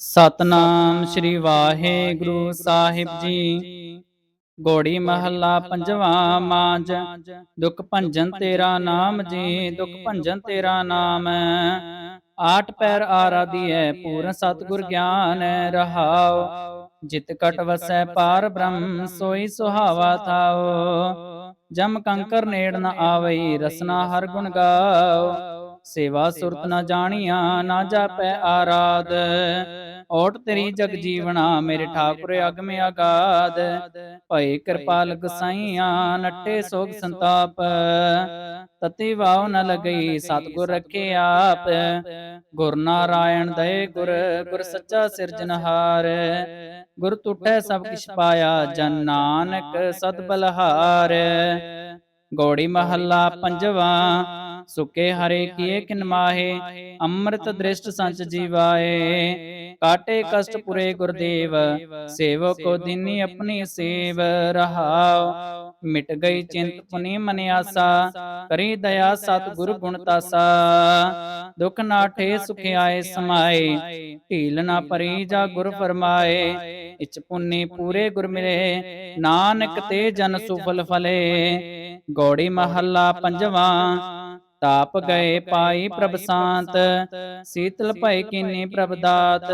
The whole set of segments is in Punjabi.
ਸਤਨਾਮ ਸ੍ਰੀ ਵਾਹਿਗੁਰੂ ਸਾਹਿਬ ਜੀ। ਗੋੜੀ ਮਹੱਲਾ ਪੰਜਵਾ ਮਾਂਜ ਦੁਖ ਭੰਜਨ ਤੇਰਾ ਨਾਮ ਜੀ। ਦੁਖ ਭੰਜਨ ਤੇਰਾ ਨਾਮ। ਆਠ ਪੈਰ ਆਰਾਧੀਐ ਪੂਰਨ ਸਤਿਗੁਰ ਗਿਆਨ ਰਹਾਉ ਜਿਤ ਕਟ ਵਸੈ ਪਾਰ ਬ੍ਰਹਮ ਸੋਈ ਸੁਹਾਵਾ ਥਾਉ ਜਮ ਕੰਕਰ ਨੇੜ ਨ ਆਵਈ। ਰਸਨਾ ਹਰ ਗੁਣ ਗਾਉ ਸੇਵਾ ਸੁਰਤ ਨ ਜਾਣੀਆਂ। ਨਾ ਜਾਪੈ ਆਰਾਧ। ਓਟ ਤੇਰੀ ਜਗ ਜੀਵਣਾ ਮੇਰੇ ਠਾਕੁਰ ਅਗਮ ਅਗਾਧ ਭਈ ਕਿਰਪਾਲ ਗਸਾਈਆਂ ਨੱਟੇ ਸੋਗ ਸੰਤਾਪ। ਤਤੀ ਵਾਉ ਨ ਲਗਈ ਸਤਿਗੁਰ ਰਖੇ ਆਪ। ਗੁਰ ਨਾਰਾਇਣ ਦਏ ਗੁਰ ਗੁਰ ਸੱਚਾ ਸਿਰਜਨਹਾਰ ਗੁਰ ਟੁੱਟੈ ਸਭ ਕਿਛ ਪਾਇਆ ਜਨ ਨਾਨਕ ਸਤ ਬਲਹਾਰ। ਗੋੜੀ ਮਹੱਲਾ ਪੰਜਵਾ। ਸੁਕੇ ਹਰੇ ਕੀਏ ਕਿਨ ਮਾਹੇ ਅੰਮ੍ਰਿਤ ਦ੍ਰਿਸ਼ਟ ਸੰਚ ਜੀਵਾਏ। ਕਾਟੇ ਕਸ਼ਟ ਪੁਰੇ ਗੁਰਦੇਵ ਸੇਵਕ ਕੋ ਦਿਨੀ ਆਪਣੀ ਸੇਵ ਰਹਾਉ ਮਿਟ ਗਈ ਚਿੰਤ ਪੁਨੀ ਮਨ ਆਸਾ ਕਰੀ ਦਇਆ ਸਤ ਗੁਰ ਗੁਣ ਤਾਸਾ ਦੁਖ ਨਾਠੇ ਸੁਖ ਆਏ ਸਮਾਏ ਢੀਲ ਨਾ ਪਰੀ ਜਾ ਗੁਰ ਫਰਮਾਏ ਇਚ ਪੁੰਨੀ ਪੂਰੇ ਗੁਰ ਮਿਲੇ ਨਾਨਕ ਤੇ ਜਨ ਸੁਫਲ ਫਲੇ ਗੋੜੀ ਮਹੱਲਾ ਪੰਜਵਾ ਤਾਪ ਗਏ ਪਾਈ ਪ੍ਰਭ ਸ਼ਾਂਤ ਸੀਤਲ ਭਏ ਕੀਨੀ ਪ੍ਰਭ ਦਾਤ।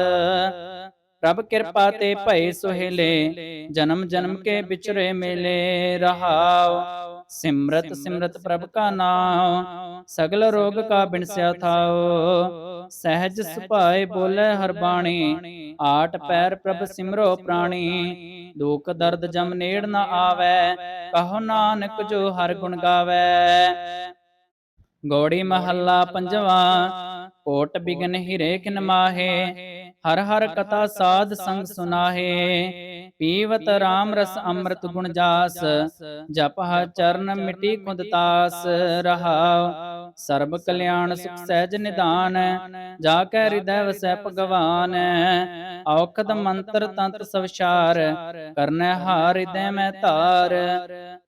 ਪ੍ਰਭ ਕਿਰਪਾ ਤੇ ਭਏ ਸੁਹੇਲੇ ਜਨਮ ਜਨਮ ਕੇ ਵਿਚਰੇ ਮੇਲੇ ਰਹਾਉ ਸਿਮਰਤ ਸਿਮਰਤ ਪ੍ਰਭ ਕਾ ਨਾਮ ਸਗਲ ਰੋਗ ਕਾ ਬਿਨਸਿਆ ਥਾਉ। ਸਹਿਜ ਸੁਭਾਏ ਬੋਲੇ ਹਰ ਬਾਣੀ। ਆਟ ਪੈਰ ਪ੍ਰਭ ਸਿਮਰੋ ਪ੍ਰਾਣੀ। ਦੁਖ ਦਰਦ ਜਮ ਨੇੜ ਨ ਆਵੈ। ਕਹੋ ਨਾਨਕ ਜੋ ਹਰ ਗੁਣ ਗਾਵੈ। ਗੌੜੀ ਮਹੱਲਾ ਪੰਜਵਾ ਕੋਟ ਬਿਗਨ ਹਿਰੇ ਕਿਨ ਮਾਹੇ ਹਰ ਹਰ ਕਥਾ ਸਾਧ ਸੰਗ ਸੁਨਾਹੇ। ਪੀਵਤ RAM ਰਸ ਅੰਮ੍ਰਿਤ ਗੁਣ ਜਾਸ ਜਪ ਹ ਚਰਨ ਮਿਟੀ ਕੁੰਦ ਤਾਸ ਰਹਾਉ ਸਰਬ ਕਲਿਆਣ ਸੁਖ ਸਹਿਜ ਨਿਧਾਨ ਜਾ ਕੈ ਹਿਰਦੈ ਵਸੈ ਭਗਵਾਨ। ਔਖਦ ਮੰਤਰ ਤੰਤ ਸਵਸ਼ਾਰ ਕਰਨੈ ਹਾਰ ਹਿਰਦੈ ਮੈਂ ਧਾਰ।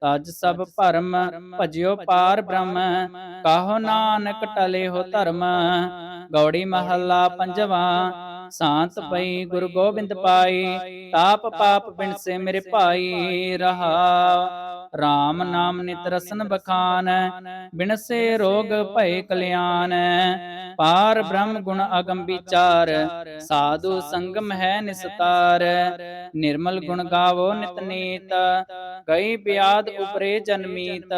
ਤਜ ਸਭ ਭਰਮ ਭਜਿਓ ਪਾਰ ਬ੍ਰਹਮ। ਕਾਹੋ ਨਾਨਕ ਟਲੇ ਹੋ ਧਰਮ। ਗੌੜੀ ਮਹੱਲਾ ਪੰਜਵਾ। ਸ਼ਾਂਤ ਪਈ ਗੁਰੂ ਗੋਬਿੰਦ ਪਾਈ ਤਾਪ ਪਾਪ ਬਿਨਸੇ ਮੇਰੇ ਭਾਈ ਰਹਾ। RAM ਨਾਮ ਨਿਤ ਰਸਨ ਬਖਾਨ, ਬਿਨਸੇ ਰੋਗ ਭਏ ਕਲਿਆਣ। ਪਾਰ ਬ੍ਰਹਮ ਗੁਣ ਅਗਮ ਵਿਚਾਰ ਸਾਧੂ ਸੰਗਮ ਹੈ ਨਿਸਤਾਰ। ਨਿਰਮਲ ਗੁਣ ਗਾਵੋ ਨਿਤ ਨੀਤ, ਗਈ ਬਿਆਦ ਉਪਰੇ ਜਨਮੀਤ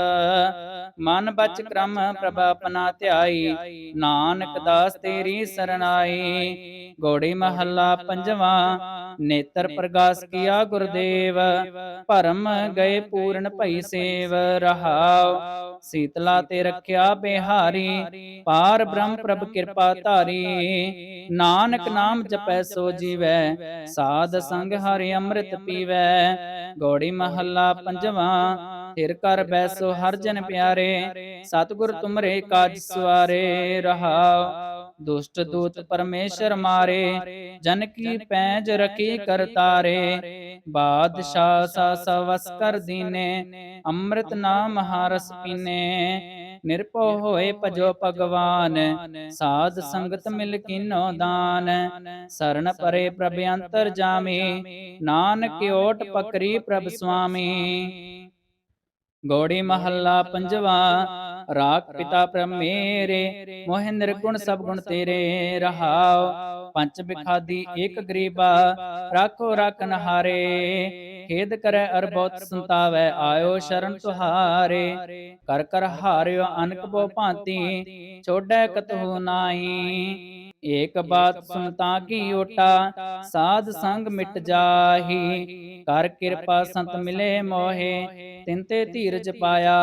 ਮਨ ਬਚ ਕ੍ਰਮ ਪ੍ਰਭ ਆਪਣਾ ਧਿਆਈ, ਨਾਨਕ ਦਾਸ ਤੇਰੀ ਸਰਨਾਈ ਗੋੜੀ ਮਹੱਲਾ ਪੰਜਵਾ ਨੇਤਰ ਪ੍ਰਗਾਸ ਕੀਆ ਗੁਰਦੇਵ, ਭਰਮ ਗਏ ਪੂਰਨ ਭਈ ਸੇਵ, ਰਹਾਉ, ਸੀਤਲਾ ਤੇ ਰੱਖਿਆ ਬਿਹਾਰੀ, ਪਾਰ ਬ੍ਰਹਮ ਪ੍ਰਭ ਕਿਰਪਾ ਧਾਰੀ, ਨਾਨਕ ਨਾਮ ਜਪੈ ਸੋ ਜੀਵੈ, ਸਾਧ ਸੰਗ ਹਰਿ ਅੰਮ੍ਰਿਤ ਪੀਵੈ, ਗੋੜੀ ਮਹੱਲਾ ਪੰਜਵਾ, ਥਿਰ ਕਰ ਬੈਸੋ ਹਰ ਜਨ ਪਿਆਰੇ, ਸਤਿਗੁਰ ਤੁਮਰੇ ਕਾਜ ਸਵਾਰੇ, ਰਹਾਉ ਦੁਸ਼ਟ ਦੂਤ ਪਰਮੇਸ਼ਰ ਮਾਰੇ ਜਨ ਕੀ ਪੈਜ ਰਕੀ ਕਰਤਾਰੇ। ਬਾਦਸ਼ਾਹ ਸਾ ਸਵਸ ਕਰ ਦੀਨੇ ਅੰਮ੍ਰਿਤ ਨਾਮ ਹਾਰਸ ਪੀਨੇ ਨਿਰਭਉ ਹੋਏ ਭਜੋ ਭਗਵਾਨ ਸਾਧ ਸੰਗਤ ਮਿਲ ਕੀਨੋ ਦਾਨ। ਸਰਣ ਪਰੇ ਪ੍ਰਭ ਅੰਤਰ ਜਾਮੀ। ਨਾਨਕ ਓਟ ਪਕਰੀ ਪ੍ਰਭ ਸੁਆਮੀ ਗੋੜੀ ਮਹੱਲਾ ਪੰਜਵਾ। ਰਾਖ ਪਿਤਾ ਪ੍ਰਭ ਮੇਰੇ ਮੋਹਿ ਨਿਰਗੁਣ ਸਭ ਗੁਣ ਤੇਰੇ ਰਹਾਉ ਪੰਚ ਬਿਖਾਦੀ ਏਕ ਗਰੀਬਾ ਰਾਖੋ ਰਾਖਨ ਹਾਰੇ ਖੇਦ ਕਰੈ ਅਰ ਬਹੁਤ ਸੰਤਾਵੈ ਆਇਓ ਸ਼ਰਨ ਤੁਹਾਰੇ। ਕਰ ਕਰ ਹਾਰਿਓ ਅਨਕ ਬੋ ਭਾਂਤੀ ਛੋੜੈ ਕਤਹੁ ਨਾਹੀ। ਏਕ ਬਾਤ ਸੁਨਤਾ ਕੀ ਓਟਾ ਸਾਧ ਸੰਗ ਮਿਟ ਜਾਹੀ। ਕਰ ਕਿਰਪਾ ਸੰਤ ਮਿਲੇ ਮੋਹੇ ਤਿਨ ਤੇ ਧੀਰਜ ਪਾਇਆ।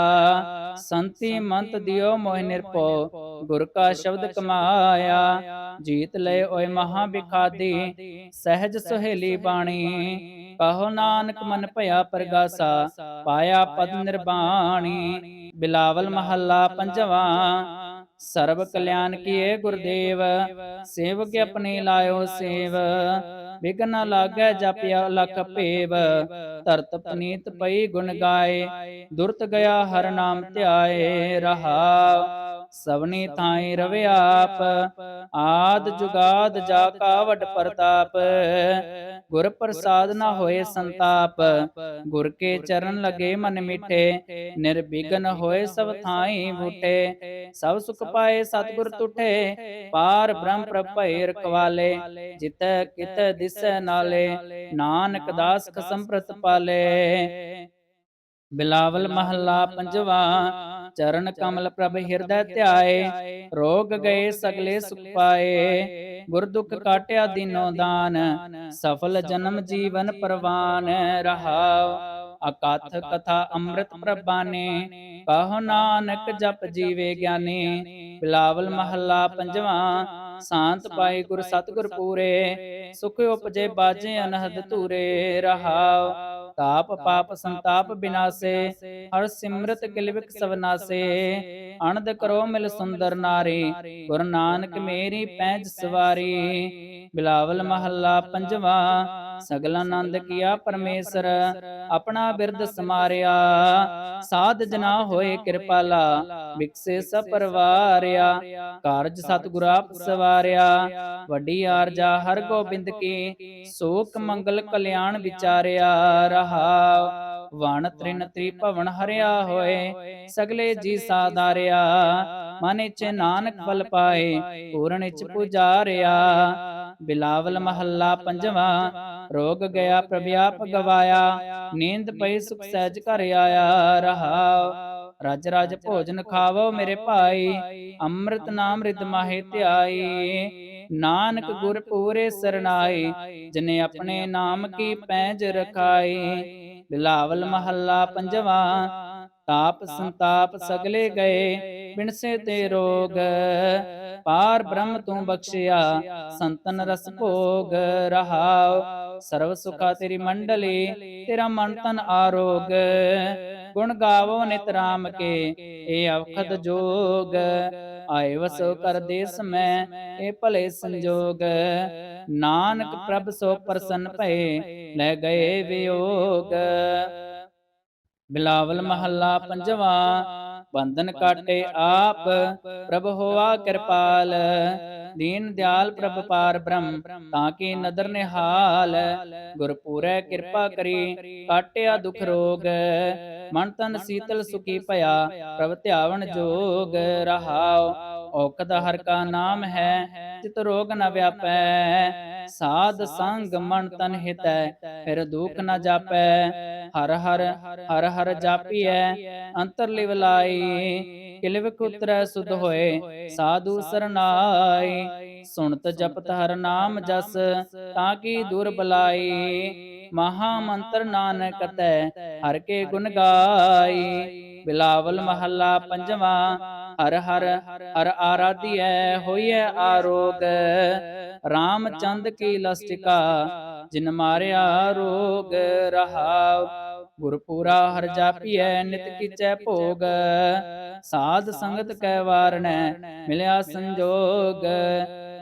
ਸੰਤੀ ਮੰਤ ਦਿਓ ਮੋਹਿ ਨਿਰਪੋ ਗੁਰ ਕਾ ਸ਼ਬਦ ਕਮਾਇਆ। ਜੀਤ ਲਏ ਓਏ ਮਹਾ ਬਿਖਾਦੀ ਸਹਿਜ ਸੁਹੇਲੀ ਬਾਣੀ। ਕਹੋ ਨਾਨਕ ਮਨ ਭਇਆ ਪਰਗਾਸਾ। ਪਾਇਆ ਪਦ ਨਿਰਬਾਣੀ ਬਿਲਾਵਲ ਮਹੱਲਾ ਪੰਜਵਾ। ਸਰਬ ਕਲਿਆਣ ਕੀਏ ਗੁਰਦੇਵ, ਸੇਵਕ ਆਪਣੇ ਲਾਇਓ ਸੇਵ। ਵਿਗਨ ਨ ਲਾਗੈ ਜਪਿਆ ਲਖ ਭੇਵ ਧਰਤ ਪਨੀਤ ਪਈ ਗੁਣ ਗਾਏ। ਦੁਰਤ ਗਿਆ ਹਰ ਨਾਮ ਧਿਆਏ ਰਹਾ ਸਵਨੀ ਥਾਈ ਰਵਿ ਆਪ ਆਦ ਜੁਗਾਦ ਜਾ ਕਾ ਵਡ ਪ੍ਰਤਾਪ। ਗੁਰ ਪ੍ਰਸਾਦ ਨਾ ਹੋਏ ਸੰਤਾਪ। ਗੁਰ ਕੇ ਚਰਨ ਲਗੇ ਮਨ ਮਿਠੇ। ਨਿਰਬਿਘਨ ਹੋਏ ਸਭ ਥਾਈ ਬੂਟੇ। ਸਭ ਸੁਖ ਪਾਏ ਸਤਿਗੁਰ ਤੁਠੇ। ਪਾਰ ਬ੍ਰਹਮ ਪ੍ਰਭ ਭਏ ਰਖਵਾਲੇ। ਜਿਤੈ ਕਿਤੈ ਦਿਸੈ ਨਾਲੇ। ਨਾਨਕ ਦਾਸ ਕਸਮ ਪ੍ਰਤ ਪਾਲੇ ਬਿਲਾਵਲ ਮਹੱਲਾ ਪੰਜਵਾ। ਚਰਨ ਕਮਲ ਪ੍ਰਭ ਹਿਰਦੈ ਧਿਆਏ ਰੋਗ ਗਏ ਸਗਲੇ ਸੁਖ ਪਾਏ ਗੁਰ ਦੁਖ ਕਾਟਿਆ ਦੀਨੋ ਦਾਨ ਸਫਲ ਜਨਮ ਜੀਵਨ ਪਰਵਾਨ ਰਹਾਉ ਅਕਥ ਕਥਾ ਅੰਮ੍ਰਿਤ ਪ੍ਰਭਾਨੇ ਕਹੋ ਨਾਨਕ ਜਪ ਜੀਵੇ ਗਿਆਨੀ ਬਿਲਾਵਲ ਮਹੱਲਾ ਪੰਜਵਾ ਸ਼ਾਂਤ ਪਾਏ ਗੁਰ ਸਤਿਗੁਰ ਪੂਰੇ ਸੁਖ ਉਪਜੇ ਬਾਜੇ ਅਨਹਦ ਧੂਰੇ ਰਹਾਉ ਤਾਪ ਪਾਪ ਸੰਤਾਪ ਬਿਨਾਸੇ ਹਰ ਸਿਮਰਤ ਕਿਲਵਿਕ ਸਵਨਾਸੇ ਅਨੰਦ ਕਰੋ ਮਿਲ ਸੁੰਦਰ ਨਾਰੀ ਗੁਰੂ ਨਾਨਕ ਮੇਰੀ ਪੈਜ ਸਵਾਰੀ ਬਿਲਾਵਲ ਮਹੱਲਾ ਪੰਜਵਾ ਸਗਲ ਆਨੰਦ ਕੀਆ ਪਰਮੇਸ਼ਰ ਆਪਣਾ ਬਿਰਦ ਸਮਾਰਿਆ। ਸਾਧ ਜਨਾ ਹੋਏ ਕਿਰਪਾਲਾ। ਵਿਕਸੇ ਸਭ ਪਰਵਾਰਿਆ ਕਾਰਜ ਸਤਿਗੁਰ ਆਪ ਸਵਾਰਿਆ ਵੱਡੀ ਆਰਜਾ ਹਰ ਗੋਬਿੰਦ ਕੀ। ਸੋਕ ਮੰਗਲ ਕਲਿਆਣ ਵਿਚਾਰਿਆ। ਰਹਾਉ ਵਣ ਤ੍ਰਿਨ ਤ੍ਰਿਭਵਨ ਹਰਿਆ ਹੋਏ। ਸਗਲੇ ਜੀ ਸਾਧਾਰਿਆ। ਮਨ ਇਚ ਨਾਨਕ ਫਲ ਪਾਏ। ਪੂਰਨ ਇਚ ਪੁਜਾਰਿਆ। ਬਿਲਾਵਲ ਮਹੱਲਾ ਪੰਜਵਾ। ਰੋਗ ਗਿਆ ਪ੍ਰਭ ਆਪ ਗਵਾਇਆ ਨੀਂਦ ਪਈ ਸੁਖ ਸਹਿਜ ਘਰ ਆਇਆ ਰਹਾਉ ਰਜ ਰਜ ਭੋਜਨ ਖਾਵੋ ਮੇਰੇ ਭਾਈ ਅੰਮ੍ਰਿਤ ਨਾਮ ਰਿਦ ਮਾਹੇ ਧਿਆਈ। ਨਾਨਕ ਗੁਰ ਪੂਰੇ ਸਰਨਾਈ ਜਿਨੇ ਆਪਣੇ ਨਾਮ ਕੀ ਪੈਜ ਰਖਾਈ। ਬਿਲਾਵਲ ਮਹੱਲਾ ਪੰਜਵਾ ਤਾਪ ਸੰਤਾਪ ਸਗਲੇ ਗਏ ਬਿਨਸੇ ਤੇ ਰੋਗ। ਪਾਰ ਬ੍ਰਹਮ ਤੂੰ ਬਖਸ਼ਿਆ, ਸੰਤਨ ਰਸ ਭੋਗ ਰਹਾਉ ਸਰਵ ਸੁਖਾ ਤੇਰੀ ਮੰਡਲੀ, ਤੇਰਾ ਮਨ ਤਨ ਆਰੋਗ। ਗੁਣ ਗਾਵੋ ਨਿਤ ਰਾਮ ਕੇ, ਇਹ ਅਵਖਦ ਜੋਗ। ਆਏ ਵਸੋ ਕਰ ਦੇਸ ਮੈਂ, ਇਹ ਭਲੇ ਸੰਜੋਗ। ਨਾਨਕ ਪ੍ਰਭ ਸੋ ਪ੍ਰਸੰਨ ਭਏ, ਲੈ ਗਏ ਵਿਯੋਗ। ਬਿਲਾਵਲ ਮਹੱਲਾ ਪੰਜਵਾ ਬੰਧਨ ਕਾਟੇ ਆਪ ਪ੍ਰਭ ਹੋਆ ਕਿਰਪਾਲ। ਦੀਨ ਦਿਆਲ ਪ੍ਰਭ ਪਾਰ ਬ੍ਰਹਮ। ਤਾਂ ਕੀ ਨਦਰ ਨਿਹਾਲ। ਗੁਰ ਪੂਰੈ ਕਿਰਪਾ ਕਰੀ। ਕਾਟਿਆ ਦੁਖ ਰੋਗ। ਮਨ ਤਨ ਸੀਤਲ ਸੁਖੀ ਭਇਆ। ਪ੍ਰਭ ਧਿਆਵਨ ਜੋਗ ਰਹਾਉ ਔਕਦ ਹਰ ਕਾ ਨਾਮ ਹੈ। ਚਿਤ ਰੋਗ ਨ ਵਿਆਪੈ। ਸਾਧ ਸੰਗ ਮਨ ਤਨ ਹਿਤੈ। ਫਿਰ ਦੁਖ ਨ ਜਾਪੈ। ਹਰ ਹਰ ਹਰ ਹਰ ਜਾਪੀਐ, ਅੰਤਰ ਲਿਵ ਲਾਈ, ਕਿਲਵ ਉਤਰੈ ਸੁਧ ਹੋਏ, ਸਾਧੂ ਸਰਨਾਈ, ਸੁਣਤ ਜਪਤ ਹਰ ਨਾਮ ਜਸ, ਤਾਂ ਕੀ ਦੁਰ ਬਲਾਈ, ਮਹਾ ਮੰਤਰ ਨਾਨਕ ਤੈ, ਹਰ ਕੇ ਗੁਣ ਗਾਈ, ਬਿਲਾਵਲ ਮਹੱਲਾ ਪੰਜਵਾ, ਹਰ ਹਰ ਹਰ ਆਰਾਧਿਐ, ਹੋਈਐ ਆਰੋਗ, ਰਾਮ ਚੰਦ ਕੀ ਲਸਟਿਕਾ, ਜਿਨ ਮਾਰਿਆ ਰੋਗ ਰਹਾਉ। ਗੁਰਪੂਰਾ ਹਰ ਜਾਪੀਐ, ਨਿਤ ਕੀਚੈ ਭੋਗ। ਸਾਧ ਸੰਗਤ ਕੈ ਵਾਰਣੈ ਮਿਲਿਆ ਸੰਜੋਗ।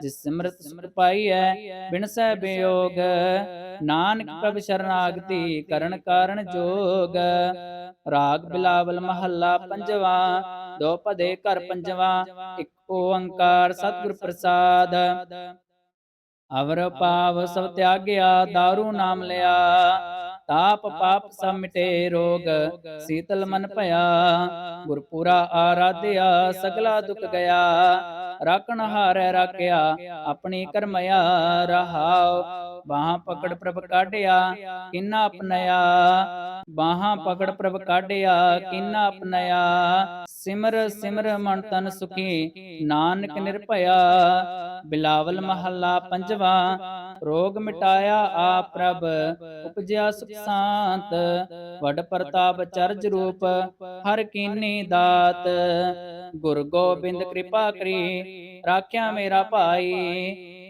ਜਿਸ ਸਿਮਰਤ ਸੁਖ ਪਾਈਐ ਬਿਨਸੈ ਬਿਯੋਗ ਨਾਨਕ ਪ੍ਰਭ ਸ਼ਰਨਾਗਤੀ, ਕਰਨ ਕਾਰਣ ਜੋਗ। ਰਾਗ ਬਿਲਾਵਲ ਮਹੱਲਾ ਪੰਜਵਾ, ਦੋ ਪਦੇ ਘਰ ਪੰਜਵਾ, ਇੱਕ ਓੰਕਾਰ ਸਤਿਗੁਰ ਪ੍ਰਸਾਦ। ਅਵਰ ਪਾਵ ਸਭ ਤਿਆਗਿਆ दारू ਨਾਮ ਲਿਆ। ਤਾਪ ਪਾਪ ਸਭ ਮਿਟੇ ਰੋਗ ਸੀਤਲ ਮਨ ਭਇਆ ਗੁਰਪੂਰਾ ਆਰਾਧਿਆ ਸਗਲਾ ਦੁਖ ਗਿਆ। ਰਾਖਣ ਹਾਰੈ ਰਾਖਿਆ ਆਪਣੀ ਕਰਮਿਆ ਰਹਾਉ। ਬਾਹਾਂ ਪਕੜ ਪ੍ਰਭ ਕਾਢਿਆ, ਕਿੰਨਾ ਅਪਨਇਆ ਬਾਹਾਂ ਪਕੜ ਪ੍ਰਭ ਕਾਢਿਆ, ਕਿੰਨਾ ਅਪਨਇਆ ਸਿਮਰ ਸਿਮਰ ਮਨ ਤਨ ਸੁਖੀ, ਨਾਨਕ ਨਿਰਭਇਆ। ਬਿਲਾਵਲ ਮਹੱਲਾ ਪੰਜਵਾ, ਰੋਗ ਮਿਟਾਇਆ ਆ ਪ੍ਰਭ, ਉਪਜਿਆ ਸੁਖ ਸ਼ਾਂਤ। ਵਡ ਪ੍ਰਤਾਪ ਚਰਜ ਰੂਪ, ਹਰ ਕੀਨੀ ਦਾਤ। ਗੁਰ ਗੋਬਿੰਦ ਕਿਰਪਾ ਕਰੀ ਰਾਖਿਆ ਮੇਰਾ ਭਾਈ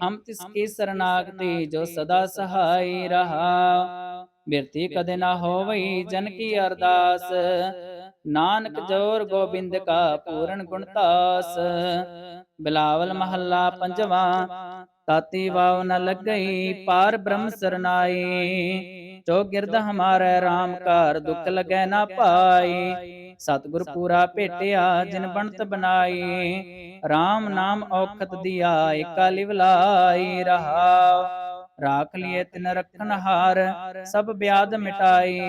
ਹਮ ਤਿਸ ਕੀ ਸਰਨਾਗਤੀ ਜੋ ਸਦਾ ਸਹਾਈ ਰਹਾ। ਬਿਰਤੀ ਕਦੇ ਨਾ ਹੋਵਈ ਜਨ ਕੀ ਅਰਦਾਸ। ਨਾਨਕ ਜੋਰ ਗੋਬਿੰਦ ਕਾ ਪੂਰਨ ਗੁਣਤਾਸ ਬਿਲਾਵਲ ਮਹੱਲਾ ਪੰਜਵਾ। ਤਾਤੀ ਵਾਵ ਨ ਲੱਗਈ ਪਾਰ ਬ੍ਰਹਮ ਸਰਨਾਈ। ਜੋ ਗਿਰਦ ਹਮਾਰੇ RAM ਘਰ ਦੁਖ ਲਗੈ ਨਾ ਪਾਈ। ਸਤਿਗੁਰ ਪੂਰਾ ਭੇਟਿਆ ਜਿਨ ਬਣਤ ਬਨਾਈ RAM ਨਾਮ ਔਖਤ ਦਿਆ ਏਕਾ ਲਿਵ ਲਾਈ ਰਹਾਉ ਰਾਖ ਲਿਏ ਤਿਨ ਰਖਨ ਹਾਰ ਸਭ ਬਿਆਦ ਮਿਟਾਈ।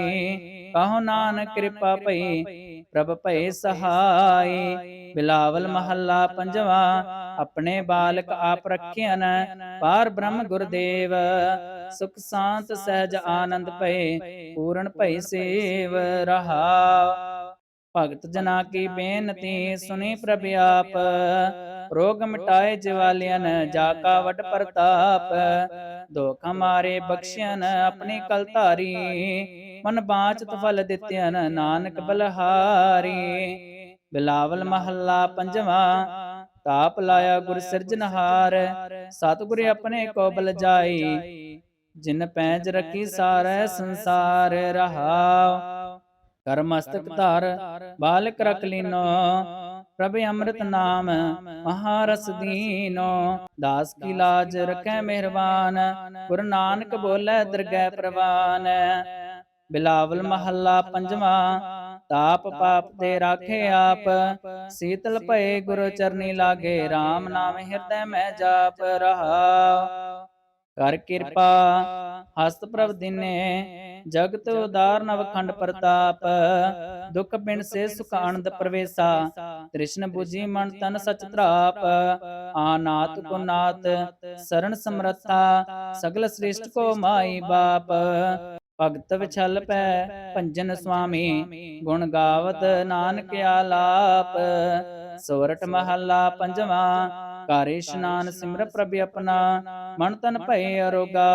ਕਹੋ ਨਾਨਕ ਕਿਰਪਾ ਭਈ ਪ੍ਰਭ ਭਏ ਸਹਾਈ। ਬਿਲਾਵਲ ਮਹੱਲਾ ਪੰਜਵਾ ਆਪਣੇ ਬਾਲਕ ਆਪ ਰਖਿਆਨ ਪਾਰ ਬ੍ਰਹਮ ਗੁਰਦੇਵ ਸੁਖ ਸ਼ਾਂਤ ਸਹਿਜ ਆਨੰਦ ਭਏ ਪੂਰਨ ਭਈ ਸੇਵ ਰਹਾ ਭਗਤ ਜਨਾ ਕੀ ਬੇਨਤੀ ਸੁਣੀ ਪ੍ਰਭ ਆਪ। ਰੋਗ ਮਿਟਾਏ ਜਿਵਾਲਿਆਨ ਜਾ ਕਾ ਵਡ ਪ੍ਰਤਾਪ। ਦੁਖ ਮਾਰੇ ਬਖਸ਼ਿਆਨ ਆਪਣੀ ਕਲ ਧਾਰੀ। ਮਨ ਬਾਚਤ ਫਲ ਦਿੱਤਿਆਨ ਨਾਨਕ ਬਲਹਾਰੀ। ਬਿਲਾਵਲ ਮਹੱਲਾ ਪੰਜਵਾ। ਤਾਪ ਲਾਇਆ ਗੁਰ ਸਿਰਜਨਹਾਰ ਸਤਿਗੁਰ ਆਪਣੇ ਕੋ ਬਲ ਜਾਈ। ਜਿਨ ਪੈਜ ਰਖੀ ਸਾਰੈ ਸੰਸਾਰ ਰਹਾਉ। ਕਰ ਮਸਤਕ ਧਾਰ ਬਾਲਕ ਰਖ ਲੀਨੋ ਪ੍ਰਭ ਅੰਮ੍ਰਿਤ ਨਾਮ ਮਹਾਰਸ ਦੀਨੋ। ਦਾਸ ਕੀ ਲਾਜ ਰਖੈ ਮਿਹਰਬਾਨ ਗੁਰੂ ਨਾਨਕ ਬੋਲੇ ਦਰਗਹਿ ਪ੍ਰਵਾਨ। ਬਿਲਾਵਲ ਮਹੱਲਾ ਪੰਜਵਾ ਤਾਪ ਪਾਪ ਤੇ ਰਾਖੇ ਆਪ ਸੀਤਲ ਭਏ ਗੁਰੂ ਚਰਨੀ ਲਾਗੇ RAM ਨਾਮ ਹਿਰਦੈ ਮੈਂ ਜਾਪ ਰਹਾ ਕਰ ਕਿਰਪਾ, ਹਸਤ ਪ੍ਰਭ ਦਿਨੇ, ਜਗਤ ਉਦਾਰ ਨਵਖੰਡ ਪ੍ਰਤਾਪ, ਦੁਖ ਬਿਨ ਸੇ ਸੁਖ ਆਨੰਦ ਪ੍ਰਵੇਸਾ, ਤ੍ਰਿਸ਼ਨ 부ਜੀ ਮਨ ਤਨ ਸਚ ਧਰਾਪ, ਆਨਾਤ ਕੋ ਨਾਤ ਸਰਣ ਸਮਰੱਥਾ, ਸਗਲ ਸ੍ਰਿਸ਼ਟ ਕੋ ਮਾਈ ਬਾਪ। ਭਗਤ ਵਿਛਲ ਪੈ ਭੰਜਨ ਸੁਆਮੀ, ਗੁਣ ਗਾਵਤ ਨਾਨਕ ਆਲਾਪ। ਸੋਰਠ ਮਹੱਲਾ ਪੰਜਵਾ ਘਰ ਇਸ਼ਨਾਨ ਸਿਮਰ ਪ੍ਰਭ ਆਪਣਾ ਮਨ ਤਨ ਭਏ ਅਰੋਗਾ।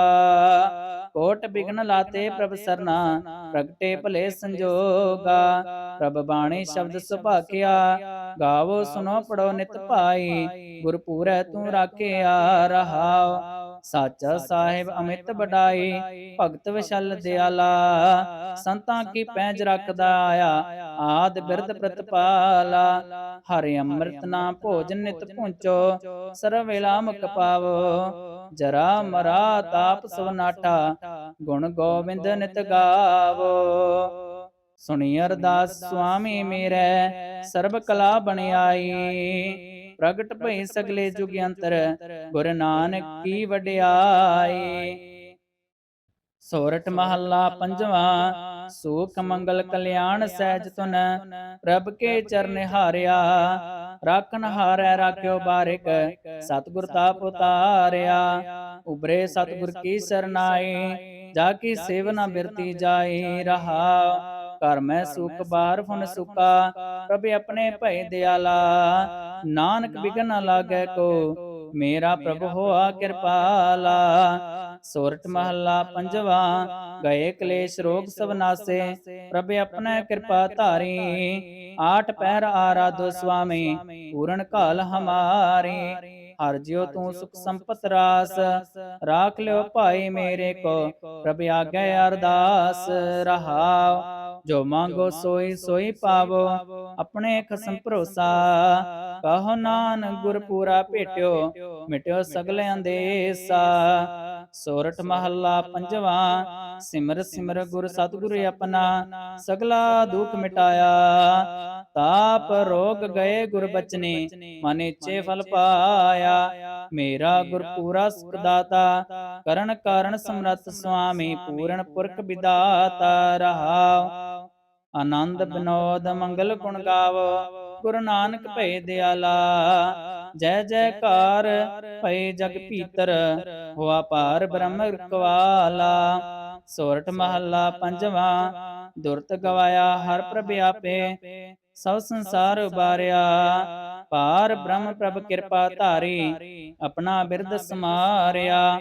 ਕੋਟ ਬਿਗਨ ਲਾਤੇ ਪ੍ਰਭ ਸਰਨਾ। ਪ੍ਰਗਟੇ ਭਲੇ ਸੰਜੋਗਾ। ਪ੍ਰਭ ਬਾਣੀ ਸ਼ਬਦ ਸੁਭਾਕਿਆ। ਗਾਵੋ ਸੁਨੋ ਪੜੋ ਨਿਤ ਭਾਈ। ਗੁਰ ਪੂਰੈ ਤੂੰ ਰਾਖਿਆ ਰਹਾਉ ਸਾਚਾ ਸਾਹਿਬ ਅਮਿਤ ਬਡਾਈ ਭਗਤ ਵਿਸ਼ਲ ਦਿਆਲਾ ਸੰਤਾਂ ਕੀ ਪੈਜ ਰੱਖਦਾ ਆਇਆ ਆਦ ਬਿਰਧ ਪ੍ਰਤਪਾਲਾ ਹਰਿ ਅੰਮ੍ਰਿਤ ਨਾਮ ਭੋਜਨ ਨਿਤ ਪੁੰਚੋ ਸਰਵ ਵੇਲਾ ਮੁਕ ਪਾਵੋ ਜਰਾ ਮਰਾ ਤਾਪ ਸਵਨਾਟਾ ਗੁਣ ਗੋਬਿੰਦ ਨਿਤ ਗਾਵੋ। ਸੁਣੀ ਅਰਦਾਸ ਸੁਆਮੀ ਮੇਰੇ ਸਰਬ ਕਲਾ ਬਣਾਈ ਪ੍ਰਗਟ ਭਈ ਸਗਲੇ ਜੁਗ ਅੰਤਰ ਗੁਰ ਨਾਨਕ ਕੀ ਵਡਿਆਈ ਸੋਰਠ ਮਹੱਲਾ ਪੰਜਵਾ ਸੂਖ ਮੰਗਲ ਕਲਿਆਣ ਸਹਿਜ ਤੁਨ ਪ੍ਰਭ ਕੇ ਚਰਨ ਹਾਰਿਆ। ਰਾਖਨ ਹਾਰੈ ਰਾਖਿਓ ਬਾਰਿਕ ਸਤਿਗੁਰ ਤਾਪ ਉਤਾਰਿਆ ਉਬਰੇ ਸਤਿਗੁਰ ਕੀ ਸਰਨਾਈ ਜਾ ਕੀ ਸੇਵਨਾ ਬਿਰਤੀ ਜਾਈ ਰਹਾ। ਘਰ ਮੈਂ ਸੁਖ ਬਾਹਰ ਫੁਨ ਸੁਕਾ। ਪ੍ਰਭ ਆਪਣੇ ਭੈ ਦਿਆਲਾ। ਨਾਨਕ ਬਿਗਨ ਲਾਗੈ ਕੋ। ਮੇਰਾ ਪ੍ਰਭ ਹੋਆ ਕਿਰਪਾਲਾ। ਸੋਰਠ ਮਹੱਲਾ ਪੰਜਵਾ। ਗਏ ਕਲੇਸ਼ ਰੋਗ ਸਭ ਨਾਸੇ। ਪ੍ਰਭ ਆਪਣਾ ਕਿਰਪਾ ਧਾਰੀ। ਆਠ ਪਹਿਰ ਆਰਾਧੋ ਸੁਆਮੀ। ਪੂਰਨ ਕਾਲ ਹਮਾਰੀ। ਹਰ ਜਿਉ ਤੂੰ ਸੁਖ ਸੰਪਤ ਰਾਸ। ਰਾਖ ਲਿਓ ਭਾਈ ਮੇਰੇ ਕੋ। ਪ੍ਰਭ ਆਗਿਆ ਅਰਦਾਸ। ਰਹਾਉ ਜੋ ਮੰਗੋ ਸੋਈ ਸੋਈ ਪਾਵੋ ਆਪਣੇ ਖਸਮ ਭਰੋਸਾ ਕਹੋ ਨਾਨਕ ਗੁਰ ਪੂਰਾ ਭੇਟਿਓ ਮਿਟਿਓ ਸਗਲੇ ਅੰਦੇਸਾ। ਸੋਰਠ ਮਹੱਲਾ ਪੰਜਵਾ। ਸਿਮਰ ਸਿਮਰ ਗੁਰ ਸਤਿਗੁਰ ਆਪਣਾ। ਸਗਲਾ ਦੁਖ ਮਿਟਾਇਆ। ਤਾਪ ਰੋਗ ਗਏ ਗੁਰ ਬਚਨੇ। ਮਨ ਇੱਛੇ ਫਲ ਪਾਇਆ। ਮੇਰਾ ਗੁਰ ਪੂਰਾ ਸੁਖ ਦਾਤਾ। ਕਰਨ ਕਾਰਨ ਸਮਰੱਥ ਸੁਆਮੀ। ਪੂਰਨ ਪੁਰਖ ਵਿਦਾਤਾ ਰਹਾਉ। ਆਨੰਦ ਬਿਨੋਦ ਮੰਗਲ ਗੁਣ ਗਾਵੋ। ਗੁਰੂ ਨਾਨਕ ਭਏ ਦਿਆਲਾ। ਜੈ ਜੈਕਾਰ ਭਏ ਜਗ ਭੀਤਰ। ਹੋਆ ਪਾਰ ਬ੍ਰਹਮ ਰਖਵਾਲਾ। ਸੋਰਠ ਮਹੱਲਾ ਪੰਜਵਾ। ਦੁਰਤ ਗਵਾਇਆ ਹਰ ਪ੍ਰਭ ਆਪੇ। ਸਭ ਸੰਸਾਰ ਉਬਾਰਿਆ। ਪਾਰ ਬ੍ਰਹਮ ਪ੍ਰਭ ਕਿਰਪਾ ਧਾਰੀ। ਆਪਣਾ ਬਿਰਧ ਸਮਾਰਿਆ।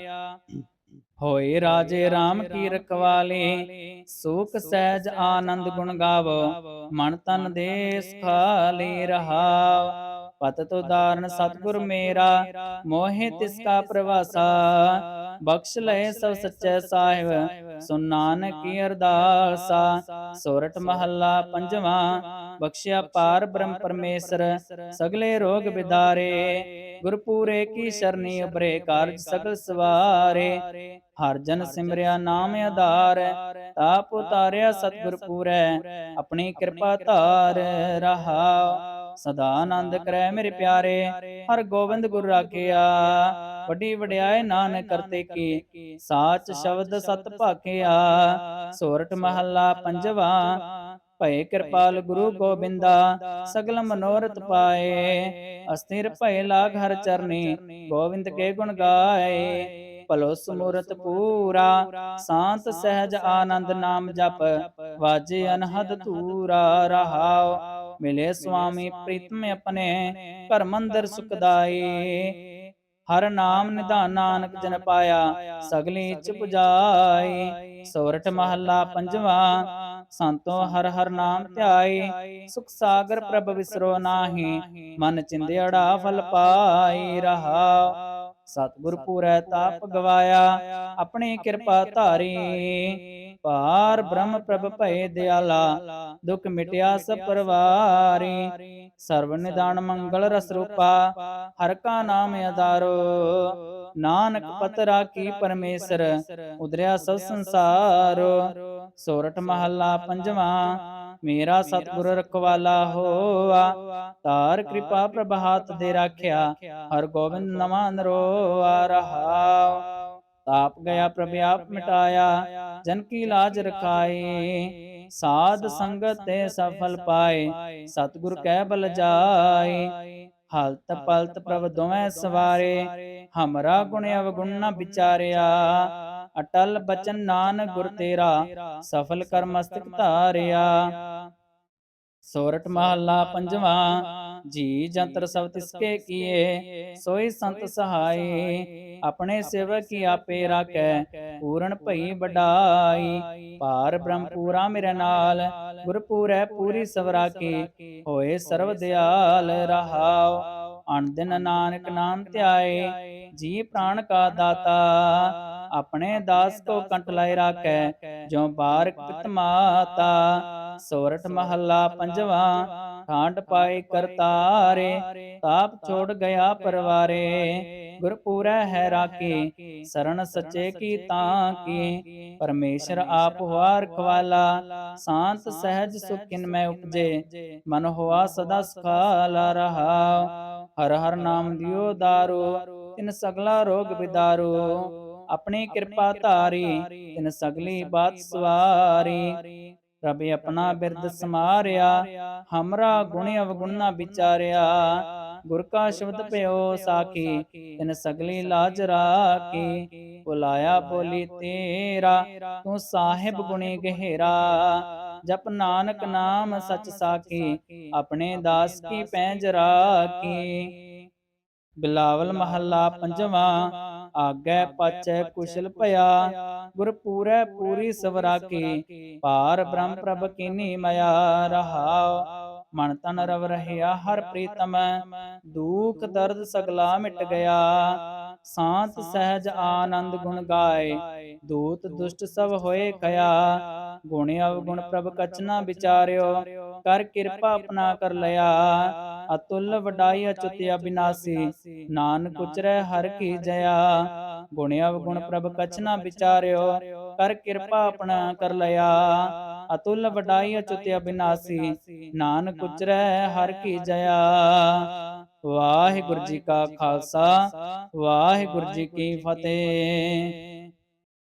ਹੋਏ ਰਾਜੇ RAM ਕੀ ਰਖਵਾਲੇ ਸੁਖ ਸਹਿਜ ਆਨੰਦ ਗੁਣ ਗਾਵੋ ਮਨ ਤਨ ਦੇ ਸੁਖਾਲੇ ਰਹਾਵ ਪਤਤ ਉਦਾਰਨ ਸਤਿਗੁਰ ਮੇਰਾ ਮੋਹਿ ਤਿਸ ਕਾ ਪ੍ਰਵਾਸਾ। ਬਖਸ਼ ਲਏ ਸਭ ਸੱਚੇ ਸਾਹਿਬ। ਸੁਨ ਨਾਨਕ ਕੀ ਅਰਦਾਸਾ। ਸੋਰਠ ਮਹੱਲਾ ਪੰਜਵਾ। ਬਖਸ਼ਿਆ ਪਾਰ ਬ੍ਰਹਮ ਪਰਮੇਸ਼ਰ। ਸਗਲੇ ਰੋਗ ਵਿਦਾਰੇ। ਗੁਰਪੂਰੇ ਕੀ ਸ਼ਰਨੀ ਉਬਰੇ ਕਾਰਜ ਸਗਲ ਸਵਾਰੇ। ਹਰ ਜਨ ਸਿਮਰਿਆ ਨਾਮ ਆਧਾਰ, ਤਾਪ ਉਤਾਰਿਆ ਸਤਿਗੁਰ ਪੂਰੈ, ਆਪਣੀ ਕਿਰਪਾ ਧਾਰ ਰਹਾ। ਸਦਾ ਆਨੰਦ ਕਰੈ ਮੇਰੇ ਪਿਆਰੇ, ਹਰ ਗੋਬਿੰਦ ਗੁਰ ਰਾਖਿਆ ਵੱਡੀ ਵਡਿਆਏ ਨਾਨਕ ਕਰਤੇ ਕੀ, ਸਾਚ ਸ਼ਬਦ ਸਤ ਭਾਖਿਆ। ਸੋਰਠ ਮਹੱਲਾ ਪੰਜਵਾ ਭਏ ਕਿਰਪਾਲ ਗੁਰੂ ਗੋਬਿੰਦਾ ਸਗਲ ਮਨੋਰਥ ਪਾਏ। ਅਸਥਿਰ ਭਏ ਲਾਗ ਹਰ ਚਰਨੀ ਗੋਬਿੰਦ ਕੇ ਗੁਣ ਗਾਏ। ਭਲੋ ਸਮੂਰਤ ਪੂਰਾ ਸ਼ਾਂਤ ਸਹਿਜ ਆਨੰਦ ਨਾਮ ਜਪ। ਵਾਜੇ ਅਨਹਦ ਧੂਰਾ ਰਹਾਉ ਮਿਲੇ ਸੁਆਮੀ ਪ੍ਰੀਤਮ ਆਪਣੇ ਘਰ ਮੰਦਰ ਸੁਖਦਾਈ ਹਰ ਨਾਮ ਨਿਧਾਨ ਨਾਨਕ ਜਨ ਪਾਇਆ। ਸਗਲੀ ਚ ਪੁਜਾਈ ਸੋਰਠ ਮਹੱਲਾ ਪੰਜਵਾ। ਸੰਤੋ ਹਰ ਹਰ ਨਾਮ ਧਿਆਈ ਸੁਖ ਸਾਗਰ ਪ੍ਰਭ ਵਿਸਰੋ ਨਾਹੀ ਮਨ ਚਿੰਦਿਆੜਾ ਫਲ ਪਾਈ ਰਹਾ ਸਤਿਗੁਰ ਪੂਰੈ ਤਾਪ ਗਵਾਇਆ ਆਪਣੀ ਕਿਰਪਾ ਧਾਰੀ। ਪਾਰ ਬ੍ਰਹਮ ਪ੍ਰਭ ਭਏ ਦਿਆਲਾ ਦੁਖ ਮਿਟਿਆ ਸਭ ਪਰਵਾਰੀ ਸਰਵ ਨਿਦਾਨ ਮੰਗਲ ਰਸ ਰੂਪਾ ਹਰ ਕਾ ਨਾਮ ਆਧਾਰੋ। ਨਾਨਕ ਪਤਰਾ ਕੀ ਪਰਮੇਸ਼ਰ ਉਦਰਿਆ ਸਭ ਸੰਸਾਰੋ। ਸੋਰਠ ਮਹੱਲਾ ਪੰਜਵਾ ਮੇਰਾ ਸਤਿਗੁਰ ਰਖਵਾਲਾ ਹੋਆ। ਤਾਰ ਕਿਰਪਾ ਪ੍ਰਭ ਹਾਥ ਦੇ ਰਾਖਿਆ। ਹਰ ਗੋਬਿੰਦ ਨਮਾ ਨਰੋਆ ਰਹਾਉ ਤਾਪ ਗਿਆ ਪ੍ਰਭ ਆਪ ਮਿਟਾਇਆ, ਜਨ ਕੀ ਲਾਜ ਰਖਾਈ ਸਾਧ ਸੰਗਤ ਤੇ ਸਫਲ ਪਾਏ, ਸਤਿਗੁਰ ਕਹਿ ਬਲ ਜਾਏ। ਹਲਤ ਪਲਤ ਪ੍ਰਭ ਦੋਵੇਂ ਸਵਾਰੇ, ਹਮਰਾ ਗੁਣ ਅਵਗੁਣ ਨ ਵਿਚਾਰਿਆ। ਅਟਲ ਬਚਨ ਨਾਨਕ ਗੁਰ ਤੇਰਾ, ਸਫਲ ਕਰ ਮਸਤਕ ਧਾਰਿਆ। ਸੋਰਠ ਮਹੱਲਾ ਪੰਜਵਾਂ ਜੀ ਜੰਤਰ ਸਭ ਤਿਸਕੇ ਕੀਏ ਸੋਈ ਸੰਤ ਸਹਾਈ ਆਪਣੇ ਸੇਵਕ ਕੀ ਆਪੇ ਰਾਖੈ ਪੂਰਨ ਭਈ ਵਡਾਈ ਭਾਰ ਬ੍ਰਹਮ ਪੂਰਾ ਮੇਰੇ ਨਾਲ ਗੁਰ ਪੂਰੈ ਪੂਰੀ ਸਵਰਾ ਕੀ ਹੋਏ ਸਰਵ ਦਿਆਲ ਰਹਾਉ ਅਣ ਦਿਨ ਨਾਨਕ ਨਾਮ ਧਿਆਏ ਜੀ ਪ੍ਰਾਣ ਕਾ ਦਾਤਾ ਆਪਣੇ ਦਾਸ ਕੋ ਕੰਟ ਲਾਇ ਰਾਖੈ ਜੋ ਬਾਰਕ ਪਿਤ ਮਾਤਾ ਸੋਰਠ ਮਹੱਲਾ ਪੰਜਵਾ ਠਾਂਡ ਪਾਏ ਕਰਤਾਰੇ, ਤਾਪ ਛੋੜ ਗਿਆ ਪਰਵਾਰੇ। ਗੁਰਪੂਰੈ ਹੈ ਰਾਖੀ, ਸਰਣ ਸੱਚੇ ਕੀ ਤਾਂ ਕੀ। ਪਰਮੇਸ਼ਰ ਆਪ ਹੋਆ ਰਖਵਾਲਾ ਸ਼ਾਂਤ ਸਹਿਜ ਸੁਖਿਨ ਮੈਂ ਉਪਜੇ। ਮਨ ਹੋਆ ਸਦਾ ਸੁਖਾਲਾ ਰਹਾ ਹਰ ਹਰ ਨਾਮ ਦਿਓ ਦਾਰੋ, ਤਿਨ ਸਗਲਾ ਰੋਗ ਬਿਦਾਰੂ। ਆਪਣੀ ਕਿਰਪਾ ਧਾਰੀ, ਤਿਨ ਸਗਲੀ ਬਾਤ ਸਵਾਰੀ। ਪ੍ਰਭ ਆਪਣਾ ਬਿਰਦ ਸਮਾਰਿਆ ਹਮਰਾ ਗੁਣ ਅਵਗੁਣ ਨਾ ਵਿਚਾਰਿਆ। ਗੁਰ ਕਾ ਸ਼ਬਦ ਭਇਓ ਸਾਖੀ ਤਿਨ ਸਗਲੀ ਲਾਜ ਰਾਖੀ। ਬੁਲਾਇਆ ਬੋਲੀ ਤੇਰਾ ਤੂੰ ਸਾਹਿਬ ਗੁਣੀ ਗਹਿਰਾ। ਜਪ ਨਾਨਕ ਨਾਮ ਸਚ ਸਾਖੀ ਆਪਣੇ ਦਾਸ ਕੀ ਪੈਂਜ ਰਾਖੀ। ਬਿਲਾਵਲ ਮਹੱਲਾ ਪੰਜਵਾ। ਆਗੈ ਪਾਚੈ ਕੁਸ਼ਲ ਭਇਆ ਗੁਰ ਪੂਰੈ ਪੂਰੀ ਸਵਰਾਕੀ ਪਾਰ ਬ੍ਰਹਮ ਪ੍ਰਭ ਕੀਨੀ ਮਇਆ ਰਹਾਉ। ਮਨ ਤਨ ਰਵ ਰਹਿਆ ਹਰ ਪ੍ਰੀਤਮ ਦੁਖ ਦਰਦ ਸਗਲਾ ਮਿਟ ਗਿਆ। ਸਾਂਤ ਸਹਿਜ ਆਨੰਦ ਗੁਣ ਗਾਏ। ਦੂਤ ਦੁਸ਼ਟ ਸਭ ਹੋਏ ਖਇਆ ਗੁਣ ਅਵਗੁਣ ਪ੍ਰਭ ਕਛ ਨਾ ਵਿਚਾਰਿਓ। ਕਰ ਕਿਰਪਾ ਆਪਣਾ ਕਰ ਲਿਆ। ਅਤੁੱਲ ਵਡਾਈ ਅਚੁੱਤ ਅਬਿਨਾਸੀ ਨਾਨਕ ਉਚਰੈ ਹਰ ਕੀ ਜਇਆ। ਗੁਣ ਅਵਗੁਣ ਪ੍ਰਭ ਕਛ ਨਾ ਵਿਚਾਰਿਓ। ਕਰ ਕਿਰਪਾ ਆਪਣਾ ਕਰ ਲਿਆ। ਅਤੁੱਲ ਵਡਾਈ ਅਚੁੱਤ ਅਬਿਨਾਸੀ ਨਾਨਕ ਉਚਰੈ ਹਰ ਕੀ ਜਇਆ। ਵਾਹਿਗੁਰੂ ਜੀ ਕਾ ਖਾਲਸਾ। ਵਾਹਿਗੁਰੂ ਜੀ ਕੀ ਫਤਿਹ।